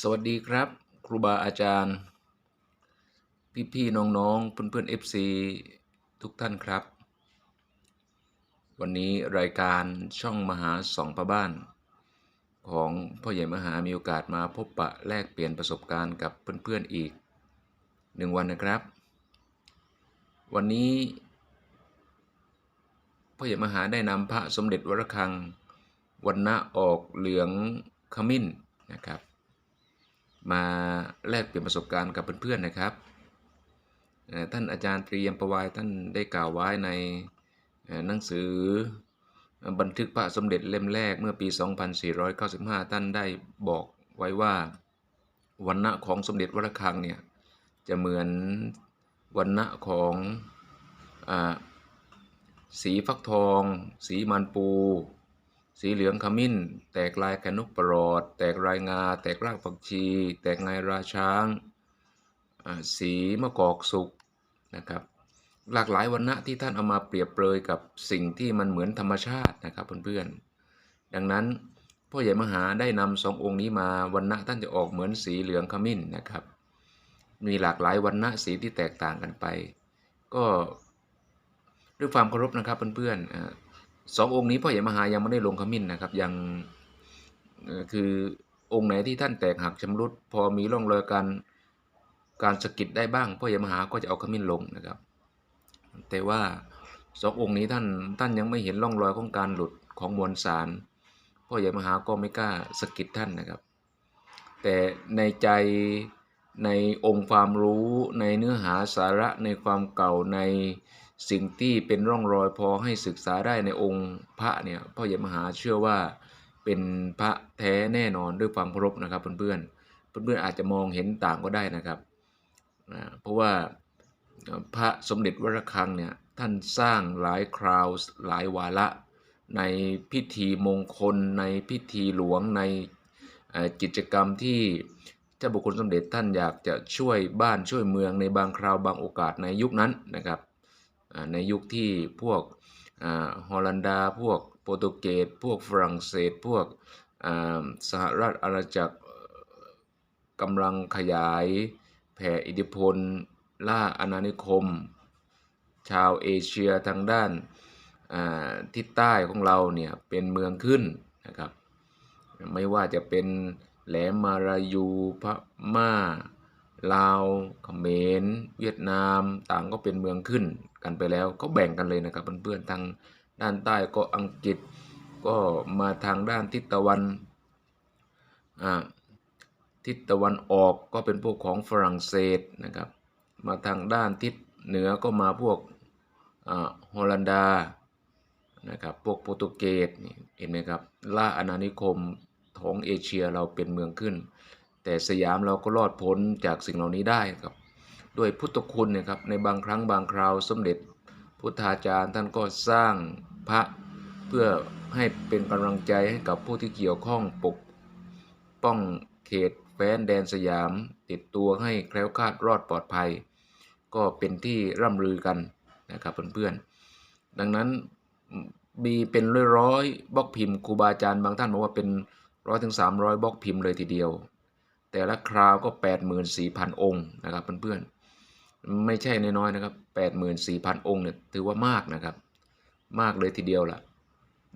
สวัสดีครับ ครูบาอาจารย์ พี่ๆน้องๆเพื่อนๆ FC ทุกท่านครับ วันนี้รายการช่องมหาสองพระบ้าน ของพ่อใหญ่มหามีโอกาสมาพบปะแลกเปลี่ยนประสบการณ์กับเพื่อนๆอีกหนึ่งวันนะครับ วันนี้พ่อใหญ่มหาได้นำพระสมเด็จวรคังวันณะออกเหลืองขมิ้นนะครับ มาแลกเปลี่ยนประสบการณ์กับเพื่อนๆนะครับ ท่านอาจารย์ตรียมประวายท่านได้กล่าวไว้ในหนังสือบันทึกพระสมเด็จเล่มแรกเมื่อปี 2495 ท่านได้บอกไว้ว่าวันณะของสมเด็จวรคังเนี่ยจะเหมือนวันณะของอสีฟักทอง สีมันปู สีเหลืองขมิ้น แตกลายกระนุกประหลอด แตกรายงา แตกรากผักชี แตกไงราช้าง สีมะกอกสุกนะครับ หลากหลายวันณะที่ท่านเอามาเปรียบเปรยกับสิ่งที่มันเหมือนธรรมชาตินะครับเพื่อนๆ ดังนั้นพ่อใหญ่มหาได้นำสององค์นี้มาวันณะท่านจะออกเหมือนสีเหลืองขมิ้นนะครับ มีหลากหลายวันณะสีที่แตกต่างกันไป ก็ด้วยความเคารพนะครับเพื่อนๆอ่า สององค์นี้พ่อใหญ่มหายังไม่ได้ลงขมิ้นนะครับ ยังคือองค์ไหนที่ท่านแตกหักชำรุด พอมีร่องรอยการการสะกิดได้บ้างพ่อใหญ่มหาก็จะเอาขมิ้นลงนะครับ แต่ว่าสององค์นี้ท่านท่านยังไม่เห็นร่องรอยของการหลุดของมวลสารพ่อใหญ่มหาก็ไม่กล้าสะกิดท่านนะครับ แต่ในใจในองค์ความรู้ในเนื้อหาสาระในความเก่าใน สิ่งที่เป็นร่องรอยพอให้ศึกษาได้ในองค์พระเนี่ยพ่อใหญ่มหาเชื่อว่าเป็นพระแท้แน่นอนด้วยความเคารพนะครับเพื่อนๆเพื่อนๆอาจจะมองเห็นต่างก็ได้นะครับอ่าเพราะว่าพระสมเด็จวรคังเนี่ยท่านสร้างหลายคราวหลายวาระในพิธีมงคล ในพิธีหลวงในกิจกรรมที่เจ้าบุคคลสมเด็จท่านอยากจะช่วยบ้านช่วยเมืองในบางคราวบางโอกาสในยุคนั้นนะครับ ในยุคที่พวกฮอลันดา พวกโปรตุเกสพวกฝรั่งเศส พวกสหราชอาณาจักรกำลังขยายแผ่อิทธิพล ล่าอาณานิคม ชาวเอเชียทางด้านทิศใต้ของเราเนี่ยเป็นเมืองขึ้นนะครับ ไม่ว่าจะเป็นแหลมมารายูพม่าลาวเขมร เวียดนามต่างก็เป็นเมืองขึ้น กันไปแล้วก็แบ่งกันเลยนะครับเพื่อนๆทางด้านใต้ก็อังกฤษก็มาทางด้านทิศตะวันทิศตะวันออกก็เป็นพวกของฝรั่งเศสนะครับ มาทางด้านทิศเหนือก็มาพวกฮอลันดานะครับพวกโปรตุเกสเห็นไหมครับล่าอาณานิคมของเอเชียเราเป็นเมืองขึ้น แต่สยามเราก็รอดพ้นจากสิ่งเหล่านี้ได้ครับ ด้วยพุทธคุณเนะครับในบางครั้งบางคราวสมเด็จพุทธาจารย์ท่านก็สร้างพระเพื่อให้เป็นกำลังใจให้กับผู้ที่เกี่ยวข้องปกป้องเขตแฟนแดนสยาม ติดตัวให้แคล้วคลาดรอดปลอดภัย ก็เป็นที่ร่ำลือกันนะครับเพื่อนๆ ดังนั้นมีเป็นร้อยๆบล็อกพิมพ์ครูบาอาจารย์บางท่านบอกว่าเป็นร้อยถึงสามร้อยบล็อกพิมพ์เลยทีเดียว แต่ละคราวก็แปดหมื่นสี่พันองค์นะครับเพื่อนๆ ไม่ใช่น้อยๆนะครับแปดหมื่นสี่พันองค์เนี่ยถือว่ามากนะครับ มากเลยทีเดียวล่ะ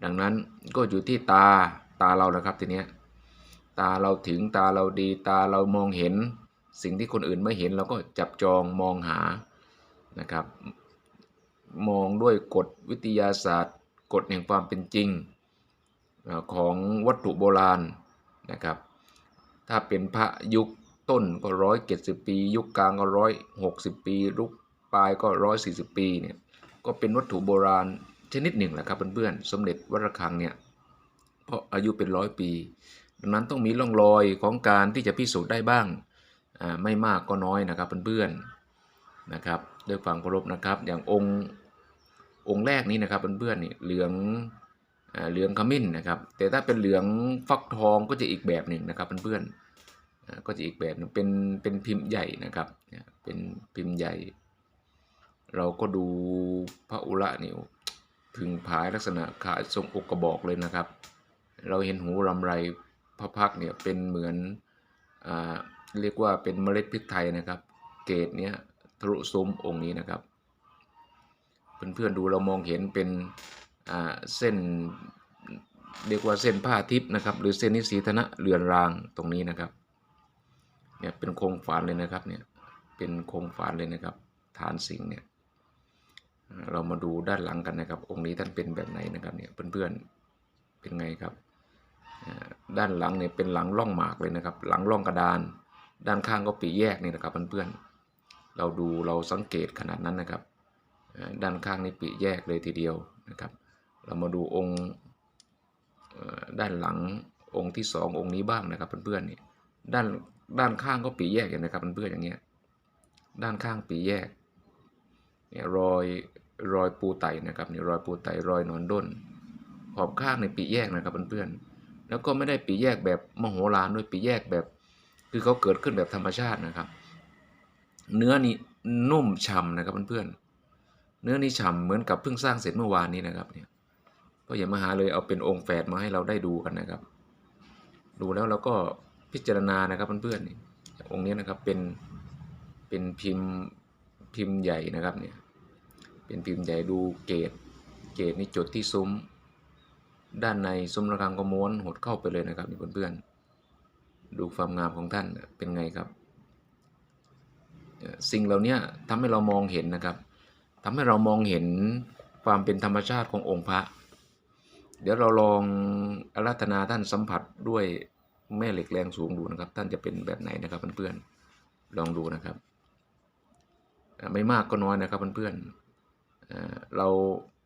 ดังนั้นก็อยู่ที่ตาตาเรานะครับทีเนี้ยตาเราถึงตาเราดีตาเรามองเห็น สิ่งที่คนอื่นไม่เห็นเราก็จับจองมองหานะครับ มองด้วยกฎวิทยาศาสตร์ กฎแห่งความเป็นจริงของวัตถุโบราณนะครับ ถ้าเป็นพระยุค ต้นก็ร้อยเจ็ดสิบปี ยุคกลางก็ร้อยหกสิบปียุคปลายก็ร้อยสี่สิบปีเนี่ยก็เป็นวัตถุโบราณชนิดหนึ่งแหละครับเพื่อนๆสมเด็จวัดระฆังเนี่ยเพราะอายุเป็นร้อยปี ดังนั้นต้องมีร่องรอยของการที่จะพิสูจน์ได้บ้างไม่มากก็น้อยนะครับเพื่อนๆนะครับด้วยความเคารพนะครับ อย่างองค์องค์แรกนี้นะครับเพื่อนๆนี่เหลืองเหลืองขมิ้นนะครับ แต่ถ้าเป็นเหลืองฟักทองก็จะอีกแบบหนึ่งนะครับเพื่อนๆ ก็จะอีกแบบเป็นเป็นพิมพ์ใหญ่นะครับเป็นพิมพ์ใหญ่ เราก็ดูพระอุระนี่พึงผายลักษณะขาทรงอกกระบอกเลยนะครับ เราเห็นหูรำไรพระพักเนี่ยเป็นเหมือนอเรียกว่าเป็นเมล็ดพริกไทยนะครับ เกรดเนี้ยทะลุซุ้มองค์นี้นะครับ เพื่อนๆดูเรามองเห็นเป็นเส้นเรียกว่าเส้นผ้าทิพย์นะครับ หรือเส้นนิสีธนะเรือนรางตรงนี้นะครับ เนี่ยเป็นโครงฝานเลยนะครับเนี่ยเป็นโครงฝานเลยนะครับ ฐานสิงเนี่ยเรามาดูด้านหลังกันนะครับ องค์นี้ท่านเป็นแบบไหนนะครับเนี่ยเพื่อนๆเป็นไงครับ ด้านหลังเนี่ยเป็นหลังร่องหมากเลยนะครับ หลังร่องกระดาน ด้านข้างก็ปีแยกนี่นะครับเพื่อนๆเราดูเราสังเกตขนาดนั้นนะครับ ด้านข้างนี่ปีแยกเลยทีเดียวนะครับ เรามาดูองค์ด้านหลังองค์ที่สององค์นี้บ้างนะครับเพื่อนๆนี่ด้าน ด้านข้างก็ปีแยกอย่างนะครับเพื่อนๆอย่างเงี้ยด้านข้างปีแยกเนี่ยรอยรอยปูไตนะครับนี่รอยปูไตรอยหนอนด้น ขอบข้างในปีแยกนะครับเพื่อนๆแล้วก็ไม่ได้ปีแยกแบบมโหฬารด้วยปีแยกแบบ คือเขาเกิดขึ้นแบบธรรมชาตินะครับ เนื้อนี่นุ่มฉ่ำนะครับเพื่อนๆเนื้อนี่ฉ่ำเหมือนกับเพิ่งสร้างเสร็จเมื่อวานนี้นะครับเนี่ยก็อย่ามาหาเลยเอาเป็นองค์แฝดมาให้เราได้ดูกันนะครับ ดูแล้วเราก็ พิจารณานะครับเพื่อนๆองค์นี้นะครับเป็นเป็นพิมพ์พิมพ์ใหญ่นะครับเนี่ยเป็นพิมพ์ใหญ่ดูเกตเกตนี่จดที่ซุ้ม ด้านในซุ้มระฆังก็ม้วนหดเข้าไปเลยนะครับนี่เพื่อนๆดูความงามของท่านเป็นไงครับ สิ่งเหล่านี้ทำให้เรามองเห็นนะครับทำให้เรามองเห็นความเป็นธรรมชาติขององค์พระ เดี๋ยวเราลองอาราธนาท่านสัมผัสด้วย แม่เหล็กแรงสูงดูนะครับ ท่านจะเป็นแบบไหนนะครับเพื่อนๆลองดูนะครับ ไม่มากก็น้อยนะครับเพื่อนๆอ่าเรา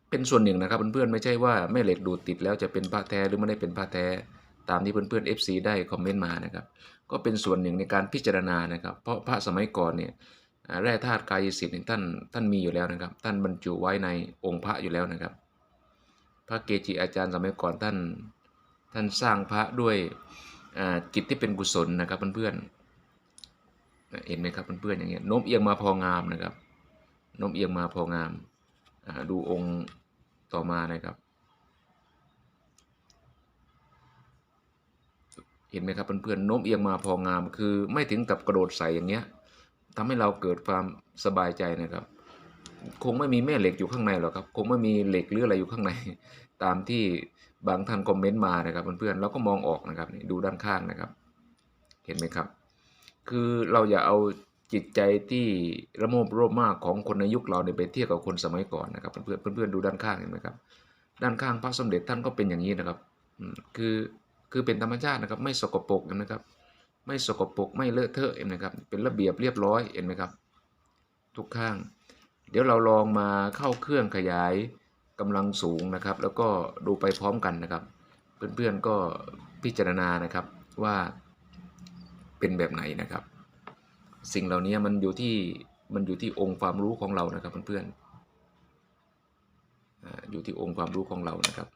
เป็นส่วนหนึ่งนะครับเพื่อนๆไม่ใช่ว่าแม่เหล็กดูดติดแล้วจะเป็นพระแท้หรือไม่ได้เป็นพระแท้ตามที่เพื่อนๆ FC ได้คอมเมนต์มานะครับ ก็เป็นส่วนหนึ่งในการพิจารณานะครับ เพราะพระสมัยก่อนเนี่ยแร่ธาตุกายสิทธิ์ท่านท่านมีอยู่แล้วนะครับ ท่านบรรจุไว้ในองค์พระอยู่แล้วนะครับ พระเกจิอาจารย์สมัยก่อนท่าน ท่านสร้างพระด้วย จิตที่เป็นกุศลนะครับเพื่อนๆเห็นไหมครับเพื่อนๆอย่างเงี้ยโน้มเอียงมาพองามนะครับโน้มเอียงมาพองามดูองค์ต่อมานะครับ เห็นไหมครับเพื่อนๆโน้มเอียงมาพองาม คือไม่ถึงกับกระโดดใส่อย่างเงี้ยทำให้เราเกิดความสบายใจนะครับ คงไม่มีแม่เหล็กอยู่ข้างในหรอกครับ คงไม่มีเหล็กหรืออะไรอยู่ข้างใน ตามที่ บางท่านคอมเมนต์มานะครับเพื่อนๆเราก็มองออกนะครับนี่ดูด้านข้างนะครับ เห็นไหมครับ คือเราอย่าเอาจิตใจที่ระโมบโรบมากของคนในยุคเราเนี่ยไปเทียบกับคนสมัยก่อนนะครับเพื่อนๆเพื่อนๆดูด้านข้างเห็นไหมครับ ด้านข้างพระสมเด็จท่านก็เป็นอย่างนี้นะครับคือคือเป็นธรรมชาตินะครับ ไม่สกปรกเห็นไหมครับ ไม่สกปรกไม่เลอะเทอะเห็นไหมครับ เป็นระเบียบเรียบร้อยเห็นไหมครับ ทุกข้าง เดี๋ยวเราลองมาเข้าเครื่องขยาย กำลังสูงนะครับ แล้วก็ดูไปพร้อมกันนะครับ เพื่อนๆก็พิจารณานะครับว่าเป็นแบบไหนนะครับ สิ่งเหล่านี้มันอยู่ที่มันอยู่ที่องค์ความรู้ของเรานะครับเพื่อนๆอ่าอยู่ที่องค์ความรู้ของเรานะครับ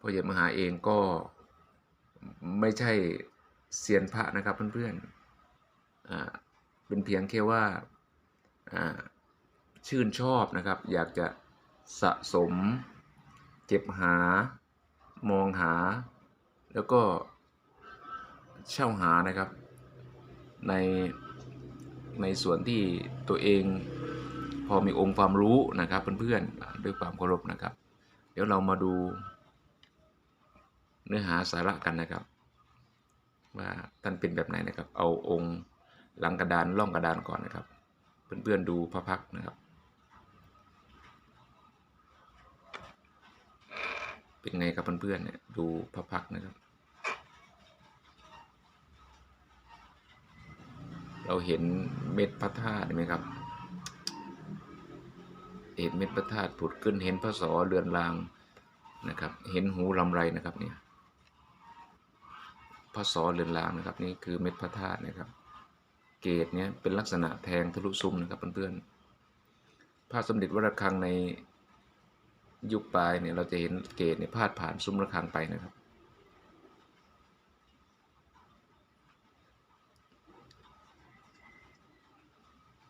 พ่อใหญ่มหาเองก็ไม่ใช่เซียนพระนะครับเพื่อนๆอ่าเป็นเพียงแค่ว่า ชื่นชอบนะครับ อยากจะสะสม เก็บหา มองหา แล้วก็เช่าหานะครับ ในในส่วนที่ตัวเองพอมีองค์ความรู้นะครับเพื่อนๆด้วยความเคารพนะครับ เดี๋ยวเรามาดู เนื้อหาสาระกันนะครับ ว่าท่านเป็นแบบไหนนะครับ เอาองค์หลังกระดานล่องกระดานก่อนนะครับ เพื่อนๆดูพระพักนะครับ เป็นไงครับเพื่อนๆเนี่ยดูพระพักนะครับ เราเห็นเม็ดพระธาตุไหมครับเห็นเม็ดพระธาตุผุดขึ้นเห็นพระสอเรือนรางนะครับ เห็นหูลำไรนะครับเนี่ยพระสอเรือนรางนะครับนี่คือเม็ดพระธาตุนะครับ เกตเนี่ยเป็นลักษณะแทงทะลุซุ้มนะครับเพื่อนๆพระสมเด็จวรคังในยุคปลายเนี่ยเราจะเห็นเกตเนี่ยพาดผ่านซุ้มระฆังไปนะครับ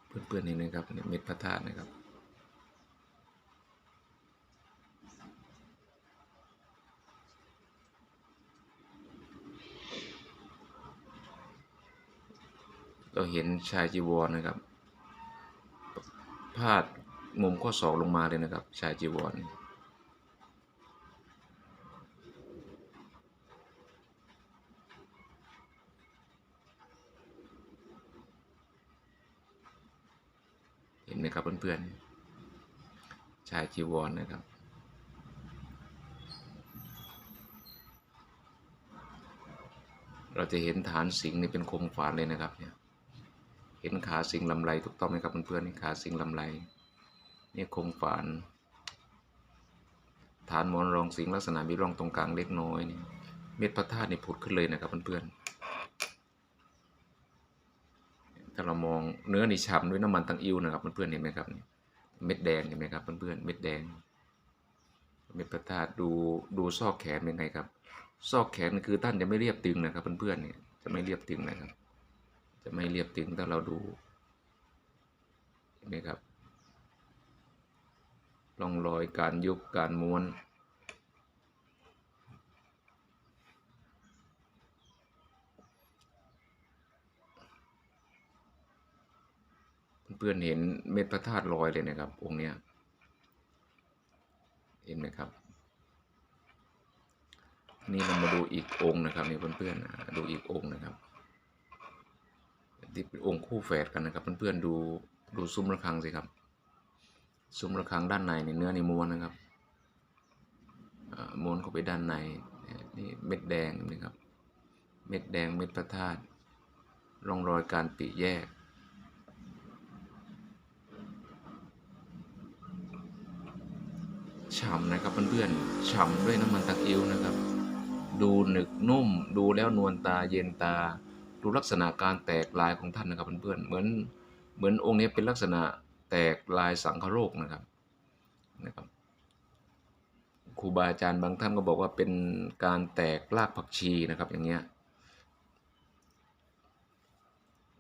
เพื่อนๆเห็นไหมครับเนี่ยเม็ดพระธาตุนะครับ เราเห็นชายจีวรนะครับ พาดมุมข้อศอกลงมาเลยนะครับ ชายจีวรเห็นไหมครับเพื่อนๆ ชายจีวรนะครับเราจะเห็นฐานสิงห์นี่เป็นคมฝานเลยนะครับเนี่ย เห็นขาสิงลำไรถูกต้องไหมครับเพื่อนๆนี่ขาสิงลำไรนี่โคมฝาน ฐานมอนรองสิงลักษณะมีร่องตรงกลางเล็กน้อยนี่เม็ดพระธาตุนี่ผุดขึ้นเลยนะครับเพื่อนๆถ้าเรามองเนื้อนี่ฉ่ำด้วยน้ำมันตังอิวนะครับเพื่อนๆเห็นไหมครับนี่เม็ดแดงเห็นไหมครับเพื่อนๆเม็ดแดง เม็ดพระธาตุดูดูซอกแขนเป็นไงครับ ซอกแขนคือท่านจะไม่เรียบตึงนะครับเพื่อนๆเนี่ยจะไม่เรียบตึงนะครับ จะไม่เรียบตึงถ้าเราดู เห็นไหมครับร่องรอยการยุบการม้วนเพื่อนเห็นเม็ดพระธาตุลอยเลยนะครับ องค์เนี้ยเห็นไหมครับ นี่เรามาดูอีกองค์นะครับนี่เพื่อนๆดูอีกองค์นะครับ ที่เป็นองค์คู่แฝดกันนะครับเพื่อนๆดูดูซุ้มระฆังสิครับ ซุ้มระฆังด้านในในเนื้อในม้วนนะครับม้วนเข้าไปด้านในนี่เม็ดแดงนะครับ เม็ดแดงเม็ดพระธาตุร่องรอยการปิแยก ฉ่ำนะครับเพื่อนๆฉ่ำด้วยน้ำมันตะกิ้วนะครับ ดูหนึกนุ่มดูแล้วนวลตาเย็นตา ดูลักษณะการแตกลายของท่านนะครับเพื่อนๆเหมือนเหมือนองค์นี้เป็นลักษณะแตกลายสังคโรคนะครับนะครับครูบาอาจารย์บางท่านก็บอกว่าเป็นการแตกรากผักชีนะครับอย่างเงี้ย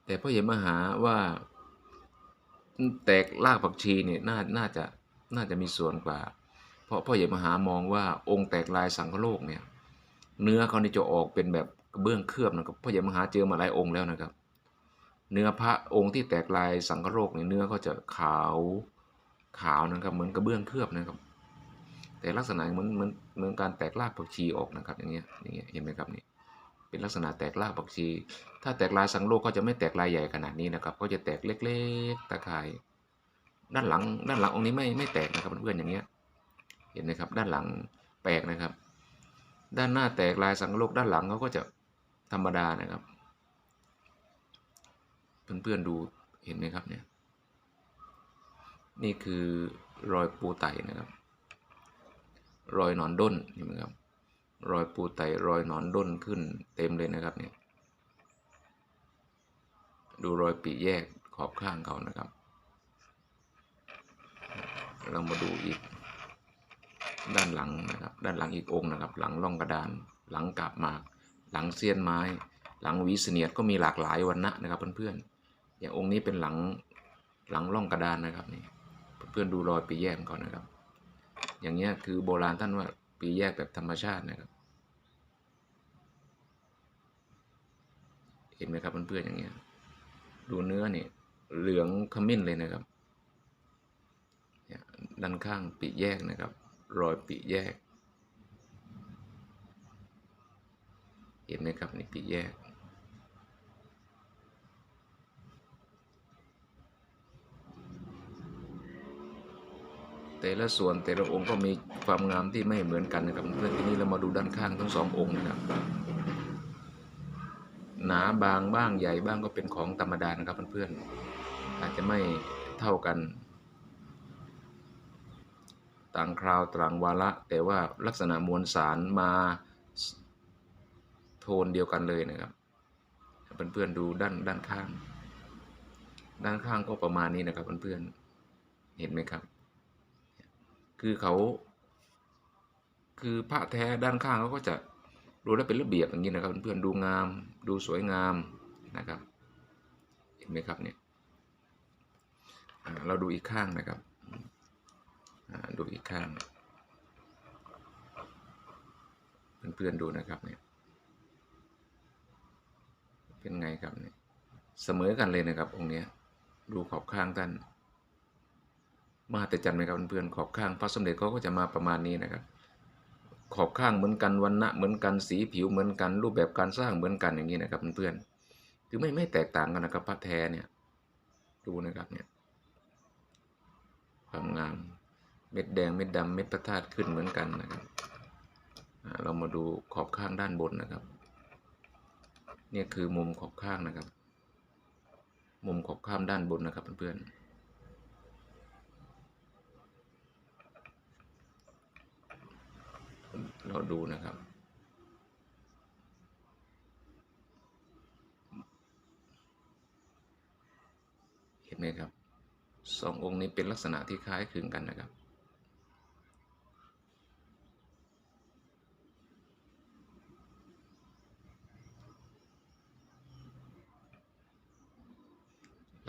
แต่พ่อเห็นมหาว่าแตกรากผักชีเนี่ยน่าน่าจะน่าจะมีส่วนกว่า เพราะพ่อใหญ่มหามองว่าองค์แตกลายสังคโลกเนี่ยเนื้อเขานี่จะออกเป็นแบบ กระเบื้องเคลือบนะครับพ่อใหญ่มหาเจอมาหลายองค์แล้วนะครับ เนื้อพระองค์ที่แตกลายสังคโลกเนี่ยเนื้อก็จะขาวขาวนะครับ เหมือนกระเบื้องเคลือบนะครับ แต่ลักษณะเหมือนเหมือนเหมือนการแตกรากผักชีออกนะครับ อย่างเงี้ยอย่างเงี้ยเห็นไหมครับนี่เป็นลักษณะแตกรากผักชี ถ้าแตกลายสังโลกก็จะไม่แตกลายใหญ่ขนาดนี้นะครับ ก็จะแตกเล็ก ๆ ตะข่าย ด้านหลัง ด้านหลังองค์นี้ไม่ไม่แตกนะครับเพื่อนๆอย่างเงี้ย เห็นไหมครับ ด้านหลังแปลกนะครับ ด้านหน้าแตกลายสังโลกด้านหลังเขาก็จะ ธรรมดานะครับ เพื่อนๆดูเห็นไหมครับเนี่ย นี่คือรอยปูไตนะครับ รอยหนอนด้นเห็นไหมครับ รอยปูไตรอยหนอนด้นขึ้นเต็มเลยนะครับเนี่ย ดูรอยปีแยกขอบข้างเขานะครับ เรามาดูอีกด้านหลังนะครับ ด้านหลังอีกองค์นะครับ หลังร่องกระดาน หลังกาบหมาก หลังเสี้ยนไม้ หลังวีเสนียดก็มีหลากหลายวันนะนะครับเพื่อนๆอย่างองค์นี้เป็นหลังหลังร่องกระดานนะครับนี่เพื่อนๆดูรอยปีแยกของเขานะครับ อย่างเงี้ยคือโบราณท่านว่าปีแยกแบบธรรมชาตินะครับ เห็นไหมครับเพื่อนๆอย่างเงี้ยดูเนื้อเนี่ยเหลืองขมิ้นเลยนะครับเนี่ยด้านข้างปีแยกนะครับ รอยปีแยก เห็นไหมครับนี่ปีแยก แต่ละส่วนแต่ละองค์ก็มีความงามที่ไม่เหมือนกันนะครับเพื่อนทีนี้เรามาดูด้านข้างทั้งสององค์นะครับ หนาบางบ้างใหญ่บ้างก็เป็นของธรรมดานะครับเพื่อนๆอาจจะไม่เท่ากันต่างคราวต่างวาระแต่ว่าลักษณะมวลสารมา นเดียวกันเลยนะครับเพื่อนๆดูด้านด้านข้าง ด้านข้างก็ประมาณนี้นะครับเพื่อนๆเห็นไหมครับ คือเขา คือพระแท้ด้านข้างเขาก็จะดูแล้วเป็นระเบียบอย่างนี้นะครับเพื่อนๆดูงามดูสวยงามนะครับ เห็นไหมครับเนี่ยเราดูอีกข้างนะครับดูอีกข้างเพื่อนๆดูนะครับเนี่ย เป็นไงครับเนี่ยเสมอกันเลยนะครับ องค์เนี้ยดูขอบข้างท่านมหัศจรรย์ไหมครับเพื่อนๆขอบข้างพระสมเด็จเขาก็จะมาประมาณนี้นะครับ ขอบข้างเหมือนกันวันณะเหมือนกันสีผิวเหมือนกัน รูปแบบการสร้างเหมือนกันอย่างนี้นะครับเพื่อนๆคือไม่ไม่แตกต่างกันนะครับพระแท้เนี่ยดูนะครับเนี่ยความงามเม็ดแดงเม็ดดำเม็ดพระธาตุขึ้นเหมือนกันนะครับเรามาดูขอบข้างด้านบนนะครับ เนี่ยคือมุมขอบข้างนะครับ มุมขอบข้างด้านบนนะครับเพื่อนๆเราดูนะครับ เห็นไหมครับสององค์นี้เป็นลักษณะที่คล้ายคลึงกันนะครับ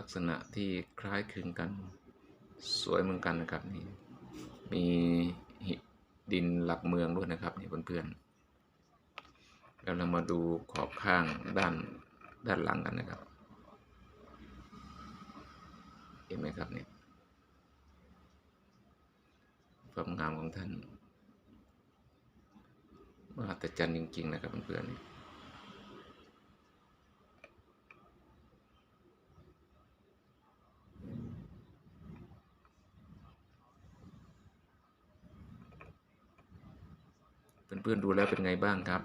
ลักษณะที่คล้ายคลึงกัน สวยเหมือนกันนะครับนี่มีหิดินหลักเมืองด้วยนะครับนี่เพื่อนๆแล้วเรามาดูขอบข้างด้านด้านหลังกันนะครับ เห็นไหมครับเนี่ยความงามของท่านมหัศจรรย์จริง ๆ นะครับเพื่อนๆ เพื่อนๆดูแล้วเป็นไงบ้างครับ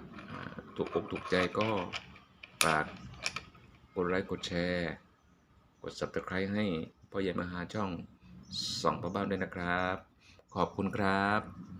ถูกอกถูกใจก็ฝากกดไลค์กดแชร์ กด subscribe ให้พ่อใหญ่มหาช่องสองพระบ้านด้วยนะครับ ขอบคุณครับ